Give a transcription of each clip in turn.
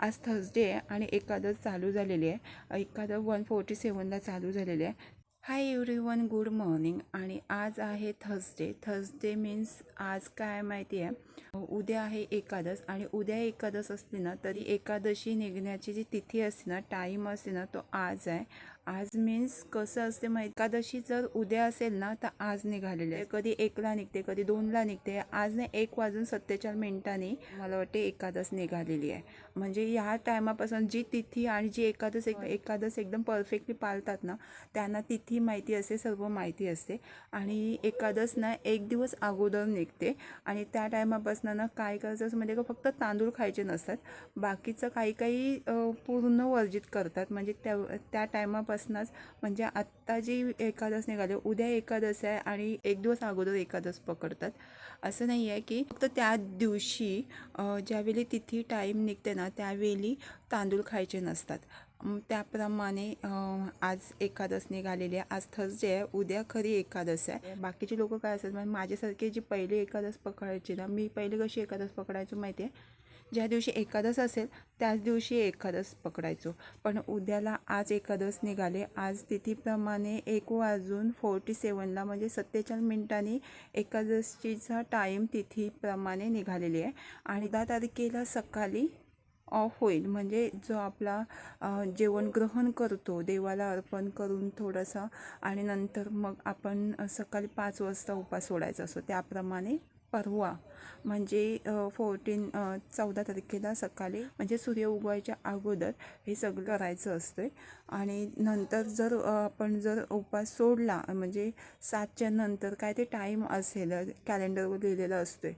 आज थर्सडे आहे आणि एकादश चालू झालेली आहे. एखादं वन फोर्टी सेवनला चालू झालेली आहे. Hi everyone good morning आणि आज आहे थर्सडे थर्सडे मीन्स आज काय माहिती आहे? उद्या आहे एकादश आणि उद्या एकादश असली ना तरी एकादशी निघण्याची जी तिथी असते ना टाईम असते ना तो आज आहे. आज मीन्स कसं असते मग एकादशी जर उद्या असेल ना तर आज निघालेले आहे कधी एकला निघते कधी दोनला निघते. आज नाही एक वाजून सत्तेचाळीस मिनिटांनी मला वाटते एकादश निघालेली आहे. म्हणजे ह्या टायमापासून जी तिथी आणि जी एकादश एक एकादश एकदम परफेक्टली पाळतात ना त्यांना तिथी माहिती असते सर्व माहिती असते. आणि एकादश ना एक दिवस अगोदर निघते. आणि त्या टायमापासून ना काय करायचं असं म्हणजे का? फक्त तांदूळ खायचे नसतात. बाकीचं काही काही पूर्ण वर्जित करतात. म्हणजे त्या त्या टायमापासूनच म्हणजे आत्ता जी एकादश निघाली उद्या एकादश आहे आणि एक दिवस अगोदर एकादस पकडतात. असं नाही आहे की फक्त त्या दिवशी ज्यावेळी तिथी टाईम निघते ना त्यावेळी तांदूळ खायचे नसतात. त्याप्रमाणे आज एकादस निघालेली आहे. आज थर्सडे आहे उद्या खरी एकादस आहे. बाकीचे लोक काय असतात म्हणजे माझ्यासारखे जी पहिली एकादस पकडायची ना मी पहिले कशी एकादस पकडायचो माहिती आहे? ज्या दिवशी एकादस असेल त्याच दिवशी एकादस पकडायचो. पण उद्याला आज एकादस निघाले. आज तिथीप्रमाणे एक वाजून फोर्टी सेवनला म्हणजे सत्तेचाळीस मिनिटांनी एकादशीचा टाईम तिथीप्रमाणे निघालेली आहे. आणि दहा तारखेला सकाळी ऑफ होईल. म्हणजे जो आपला जेवण ग्रहण करतो देवाला अर्पण करून थोडंसं. आणि नंतर मग आपण सकाळी पाच वाजता उपास सोडायचा असतो. त्याप्रमाणे परवा म्हणजे फोर्टीन चौदा तारखेला सकाळी म्हणजे सूर्य उगवायच्या अगोदर हे सगळं करायचं असतं आणि नंतर जर आपण जर उपास सोडला म्हणजे सातच्या नंतर काय ते टाईम असेल कॅलेंडरवर लिहिलेलं असतं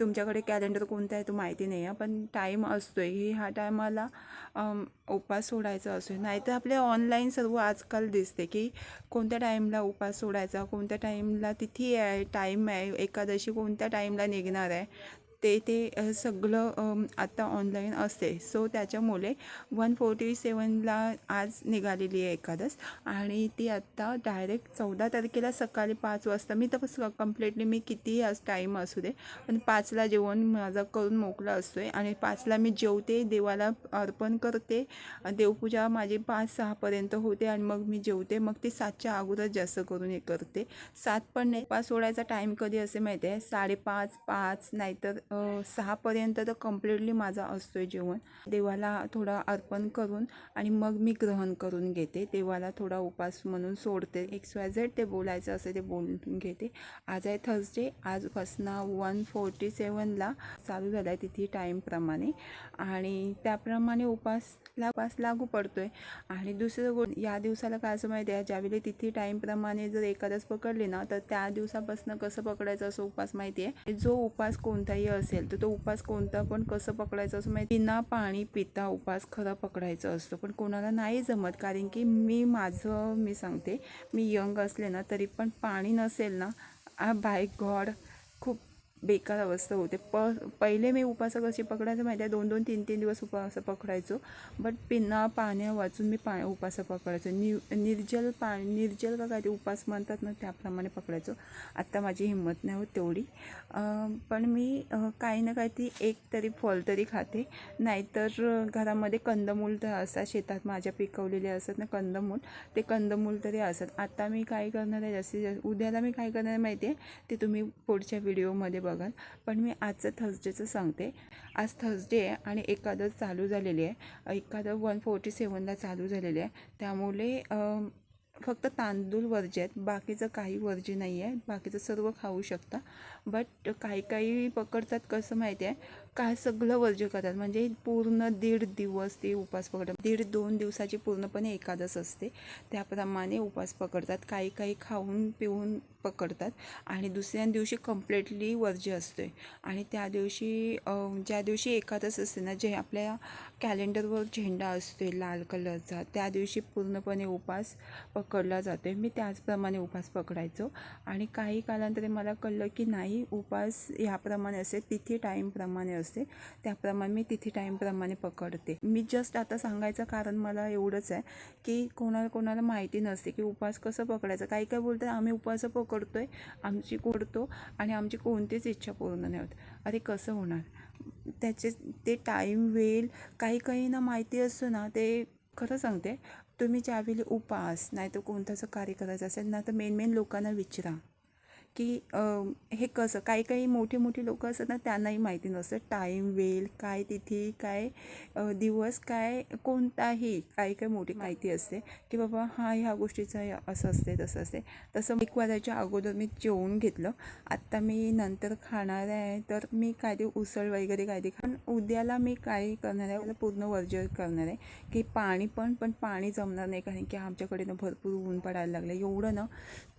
तुमच्याकडे कॅलेंडर कोणता आहे तो माहिती नाही आहे पण टाईम असतो आहे की ह्या टायमाला उपास सोडायचा असतो नाहीतर आपले ऑनलाईन सर्व आजकाल दिसते की कोणत्या टाईमला उपास सोडायचा कोणत्या टाईमला तिथी आहे टाईम आहे एकादशी कोणत्या टाईमला निघणार आहे. ते ते सगळं आता ऑनलाईन असते. सो त्याच्यामुळे वन फोर्टी सेवनला आज निघालेली आहे एकादश. आणि ती आत्ता डायरेक्ट चौदा तारखेला सकाळी पाच वाजता मी तर कम्प्लिटली मी कितीही आज टाईम असू दे पण पाचला जेवण माझा करून मोकळं असतो आहे आणि पाचला मी जेवते देवाला अर्पण करते. देवपूजा माझी पाच सहापर्यंत होते आणि मग मी जेवते. मग ती सातच्या अगोदर जास्त करून हे करते. सात पण नाही पाच सोडायचा टाईम कधी असे माहिती आहे? साडेपाच पाच नाहीतर सहापर्यंत तर कम्प्लिटली माझा असतो आहे जेवण. देवाला थोडा अर्पण करून आणि मग मी ग्रहण करून घेते. देवाला थोडा उपास म्हणून सोडते. एक्स वाय झेड ते बोलायचं असेल ते बोलून घेते. आज आहे थर्सडे आजपासून वन फोर्टी सेवनला चालू झाला आहे तिथे टाईमप्रमाणे आणि त्याप्रमाणे उपासला उपास लागू पडतो आहे आणि दुसरं गो या दिवसाला काय असं माहिती आहे? ज्यावेळी तिथे टाईमप्रमाणे जर एखादंच पकडली ना तर त्या दिवसापासून कसं पकडायचं असं उपास माहिती आहे? जो उपास कोणताही असेल तर तो उपास कोणता पण कसं पकडायचं असं माहिती बिना पाणी पिता उपास खरा पकडायचा असतो. पण कोणाला नाही जमत कारण की मी माझं मी सांगते मी यंग असले ना तरी पण पाणी नसेल ना बाय गॉड बेकार अवस्था होते. प पहिले मी उपास कशी पकडायचं माहिती आहे? दोन दोन तीन तीन दिवस उपासं पकडायचो. बट बिना पाण्या वाचून मी पा उपास पकडायचो. नि निर्जल पा निर्जल का काय ते उपास म्हणतात ना त्याप्रमाणे पकडायचो. आत्ता माझी हिंमत नाही होत तेवढी. पण मी काही ना काही ती एक तरी फल तरी खाते. नाहीतर घरामध्ये कंदमूल तर असतात शेतात माझ्या पिकवलेले असतात ना कंदमूल. ते कंदमूल तरी असतात. आता मी काय करणार आहे? जास्तीत जास्त उद्याला मी काय करणार माहिती आहे? ते तुम्ही पुढच्या व्हिडिओमध्ये बघाल. पण मी आजचं थर्सडेचं सांगते. आज थर्सडे आहे आणि एखादं चालू झालेली आहे. एखादं वन फोर्टी सेवनला चालू झालेली आहे. त्यामुळे फक्त तांदूळ वर्ज्य आहेत. बाकीचं काही वर्जी नाही आहे. बाकीचं सर्व खाऊ शकता. बट काही काही पकडतात कसं माहिती आहे? काय सगळं वर्ज्य करतात. म्हणजे पूर्ण दीड दिवस ते उपास पकडतात. दीड दोन दिवसाची पूर्णपणे एकादस असते. त्याप्रमाणे उपास पकडतात. काही काही खाऊन पिऊन पकडतात. आणि दुसऱ्या दिवशी कम्प्लिटली वर्ज्य असते. आणि त्या दिवशी ज्या दिवशी एकादस असते ना जे आपल्या कॅलेंडरवर झेंडा असतो लाल कलरचा त्या दिवशी पूर्णपणे उपास पकडला जातो मी त्याचप्रमाणे उपास पकडायचो. आणि काही कालांतरे मला कळलं की नाही उपास ह्याप्रमाणे असेल तिथे टाईमप्रमाणे असते त्याप्रमाणे मी तिथे टाईमप्रमाणे पकडते. मी जस्ट आता सांगायचं कारण मला एवढंच आहे की कोणाला कोणाला माहिती नसते की उपास कसं पकडायचं. काही काय बोलतात आम्ही उपवास आहे आमची कोडतो आणि आमची कोणतीच इच्छा पूर्ण नाही होत. अरे कसं होणार? त्याचे ते टाईम वेळ काही काही ना माहिती असतो ना ते खरं सांगते तुम्ही ज्यावेळी उपास नाही तर कोणताचं कार्य करायचं असेल ना तर मेन मेन लोकांना विचारा. की हे कसं काही काही मोठी मोठी लोकं असतात ना त्यांनाही माहिती नसतं. टाईम वेळ काय तिथी काय दिवस काय कोणताही काही काही मोठी माहिती असते की बाबा हा ह्या गोष्टीचं असं असते तसं असते. तसं एक वाजायच्या अगोदर मी जेवून घेतलं. आत्ता मी नंतर खाणार आहे तर मी काय ते उसळ वगैरे काय ते पण उद्याला मी काय करणार आहे पूर्ण वर्ज करणार आहे की पाणी पण पण पाणी जमणार नाही कारण की आमच्याकडे ना भरपूर ऊन पडायला लागलं एवढं ना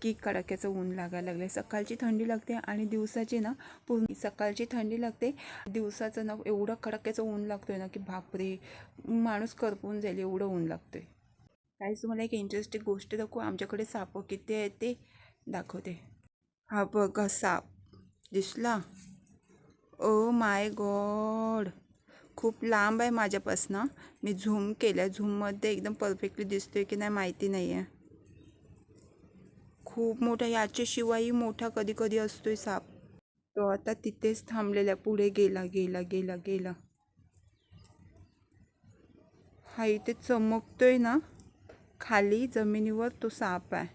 की कडाक्याचं ऊन लागायला लागलं सकाळची थंडी लागते आणि दिवसाची ना पूर्ण सकाळची थंडी लागते. दिवसाचं ना एवढं कडाक्याचं ऊन लागतोय ना की भापरे माणूस करपून जाईल एवढं ऊन लागतोय. काहीच तुम्हाला एक इंटरेस्टिंग गोष्ट दाखवू. आमच्याकडे साप किती आहेत ते दाखवते. हा बघा साप. दिसला? ओ माय गॉड खूप लांब आहे माझ्यापासनं. मी झूम केलं झूममध्ये एकदम परफेक्टली दिसतोय की नाही माहिती नाही आहे खूप मोठा याच्याशिवायही मोठा कधी कधी असतोय साप. तो आता तिथेच थांबलेला आहे. पुढे गेला गेला गेला गेला. हा इथे चमकतोय ना खाली जमिनीवर तो साप आहे.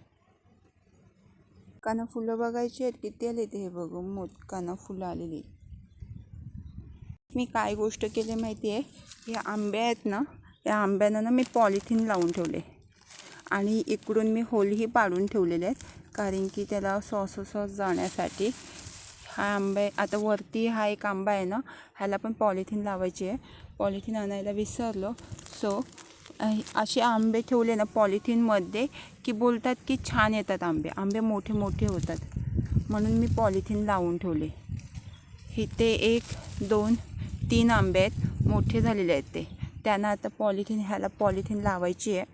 काना फुलं बघायची आहेत किती आले ते हे बघ मोदकाना फुलं आलेली मी काय गोष्ट केली माहिती आहे हे आंबे आहेत ना या आंब्यांना ना मी पॉलिथिन लावून ठेवले. आणि इकडून मी होलही पाडून ठेवलेले आहेत कारण की त्याला सॉस सॉस जाण्यासाठी हा आंबे आता वरती हा एक आंबा आहे ना ह्याला पण पॉलिथिन लावायची आहे. पॉलिथिन आणायला विसरलो. सो असे आंबे ठेवले ना पॉलिथिनमध्ये की बोलतात की छान येतात आंबे. आंबे मोठे मोठे होतात. म्हणून मी पॉलिथिन लावून ठेवले. इथे एक दोन तीन आंबे आहेत. मोठे झालेले आहेत ते. त्यांना आता पॉलिथिन ह्याला पॉलिथिन लावायची आहे.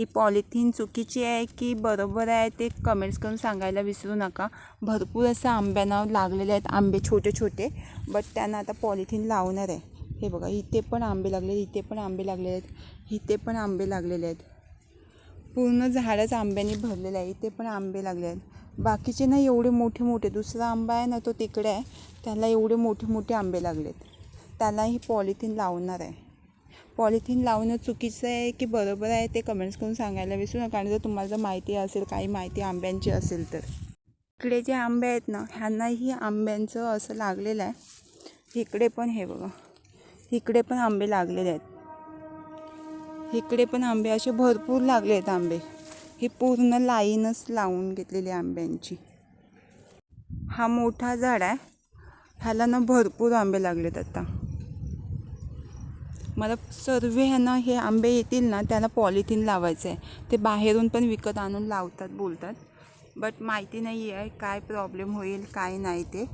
ही पॉलिथिन चुकीची आहे की बरोबर आहे ते कमेंट्स करून सांगायला विसरू नका. भरपूर असं आंब्यांना लागलेले आहेत आंबे छोटे छोटे बट त्यांना आता पॉलिथिन लावणार आहे. हे बघा इथे पण आंबे लागले इथे पण आंबे लागलेले आहेत इथे पण आंबे लागलेले आहेत. पूर्ण झाडच आंब्याने भरलेलं आहे इथे पण आंबे लागले आहेत. बाकीचे ना एवढे मोठे मोठे. दुसरा आंबा आहे ना तो तिकडे आहे. त्याला एवढे मोठे मोठे आंबे लागलेत. त्यालाही पॉलिथिन लावणार आहे. पॉलिथिन लावणं चुकीचं आहे की बरोबर आहे ते कमेंट्स करून सांगायला विसरू नका. आणि जर तुम्हाला जर माहिती असेल काही माहिती आंब्यांची असेल तर. इकडे जे आंबे आहेत ना ह्यांनाही आंब्यांचं असं लागलेलं आहे. इकडे पण हे बघा. इकडे पण आंबे लागलेले आहेत. इकडे पण आंबे असे भरपूर लागले आहेत आंबे. ही पूर्ण लाईनच लावून घेतलेली आंब्यांची. हा मोठा झाड आहे. ह्याला ना भरपूर आंबे लागलेत आता. मला सर्व ह्यांना हे आंबे येतील ना त्याला पॉलिथिन लावायचं आहे ते बाहेरून पण विकत आणून लावतात बोलतात. बट माहिती नाही आहे काय प्रॉब्लेम होईल काय नाही ते.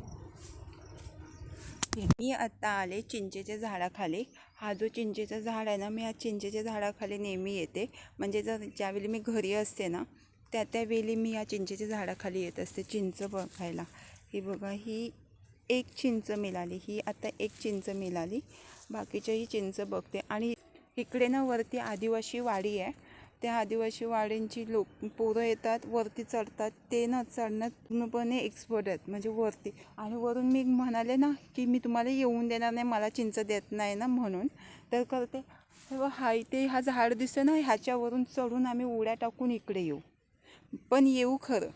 मी आत्ता आले चिंचेच्या झाडाखाली. हा जो चिंचेचं झाड आहे ना मी या चिंचेच्या झाडाखाली नेहमी येते. म्हणजे जर ज्यावेळी मी घरी असते ना त्या त्यावेळी मी या चिंचेच्या झाडाखाली येत असते चिंच बघायला. ही बघा ही एक चिंच मिळाली ही आता एक चिंच मिळाली. बाकीच्याही चिंच बघते. आणि इकडे ना वरती आदिवासी वाडी आहे. त्या आदिवासी वाडींची लोक पोरं येतात वरती चढतात. ते ना चढण्यात पूर्णपणे एक्सपर्ट आहेत. म्हणजे वरती. आणि वरून मी म्हणाले ना की मी तुम्हाला येऊन देणार नाही मला चिंच देत नाही ना म्हणून. तर करते. हा इथे हा झाड दिसतं ना ह्याच्यावरून चढून आम्ही उड्या टाकून इकडे येऊ. पण येऊ खरं.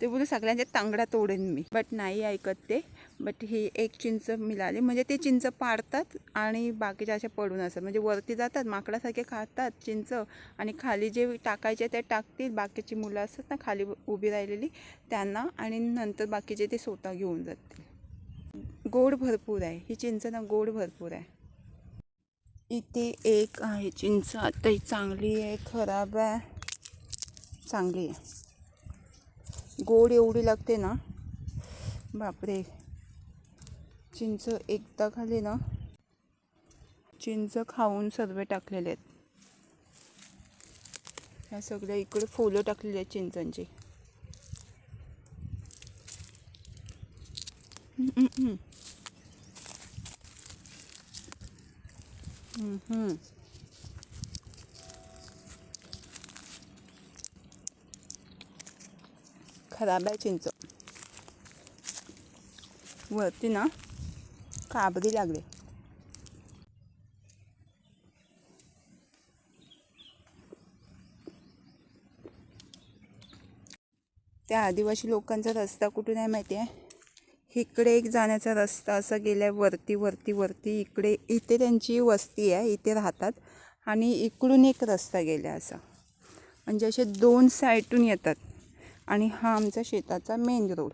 ते बोलू सगळ्यांच्या तांगडा तोडेन मी. बट नाही ऐकत ते. बट ही एक चिंच मिळाली. म्हणजे ते चिंच पाडतात आणि बाकीच्या अशा पडून असतात. म्हणजे वरती जातात माकडासारखे खातात चिंच आणि खाली जे टाकायचे ते टाकतील. बाकीची मुलं असतात ना खाली उभी राहिलेली त्यांना आणि नंतर बाकीचे ते स्वतः घेऊन जातील. गोड भरपूर आहे. ही चिंच ना गोड भरपूर आहे. इथे एक आहे चिंच. आता ही चांगली आहे खराब आहे. चांगली आहे. गोड एवढी लागते ना. बापरे. चिंच एकदा खाली ना. चिंच खाऊन सर्व टाकलेले आहेत. ह्या सगळ्या इकडे फुलं टाकलेली आहेत चिंचांची. हम्म, हम्म, खराब आहे चिंच. वरती ना काबरी लागले. त्या आदिवासी लोकांचा रस्ता कुठून आहे माहिती आहे? इकडे एक जाण्याचा रस्ता असा गेला वरती वरती वरती. इकडे इथे त्यांची वस्ती आहे इथे राहतात. आणि इकडून एक रस्ता गेला असा. म्हणजे असे दोन साईडून येतात. आणि हा आमचा शेताचा मेन रोड